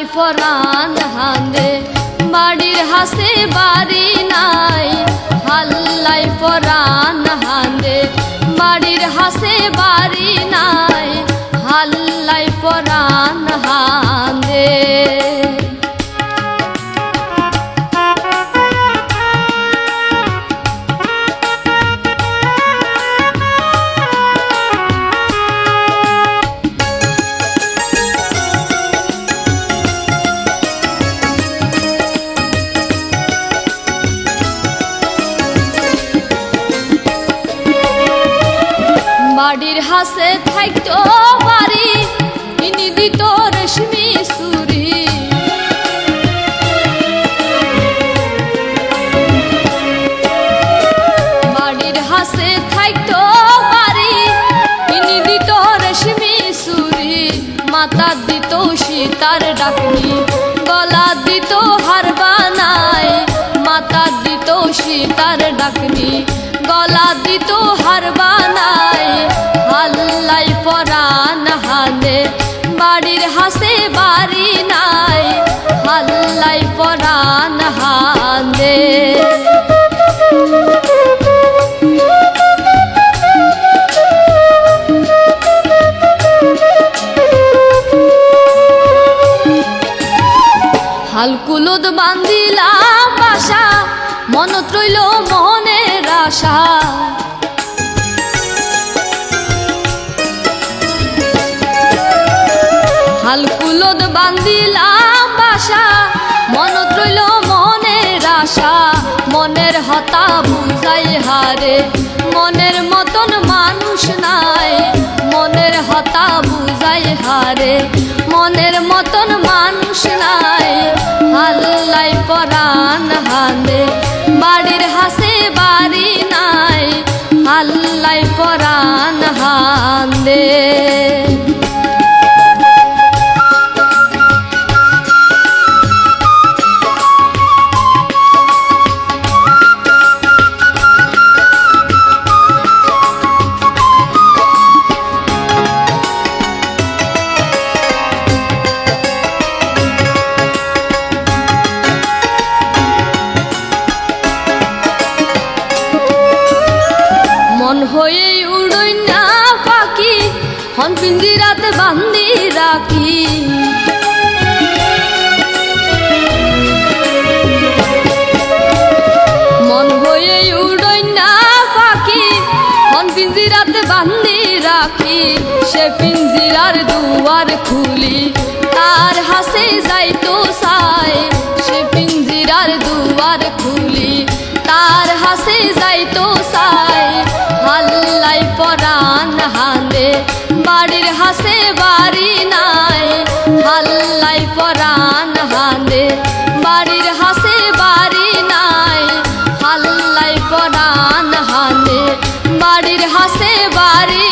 নাই ফরান হাঁদে বাড়ির হাসে বাড়ি নাই, হাল্লাই ফরান হাঁদে বাড়ির হাসে বাড়ি নাই, হাল্লাই বাড়ির হাসে থাকতো বাড়ি ইনি দিত রেশমি সুরি বাড়ির হাসে থাকতো বাড়ি ইনি দিত রেশমি সুরি মাতা দিত সীতার ডাকনি, গলা দিত হার বানায় মাতা দিত সীতার ডাকনি, গলা দিত হার বাড়ির হাসে বাড়ি নাই হাল্লাই পরাণ হানে হালকুলুদ বান্দিলাম বাসা মন ত্রইল মনের আশা। হালকুলদ বান্দিলাম বাসা, মন ত্রইল মনের আশা, মনের হতা বুঝাই হারে। মনের মতন মানুষ নাই, মনের হতা বুঝাই হারে। মনের মতন মানুষ নাই, হাল্লাই পরাণ হানে। বাড়ির হাসে বাড়ি নাই, হাল্লাই পরাণ হান্দে উড়ই না পাখি হন পিঞ্জিরাতে বান্ধি রাখি। মন হয়ে উড়ই না পাখি হন পিঞ্জিরাতে বান্ধি রাখি। সে পিঞ্জিরার দুয়ার খুলি, তার হাসে যাইতো সাই। সে পিঞ্জিরার দুয়ার খুলি, তার হাসে যাইতো সাই। বাড়ির হাসে বাড়ি নাই। হাল্লাই পরাণ হান্দে বাড়ির হাসে বাড়ি নাই। হাল্লাই পরাণ হান্দে বাড়ির হাসে বাড়ি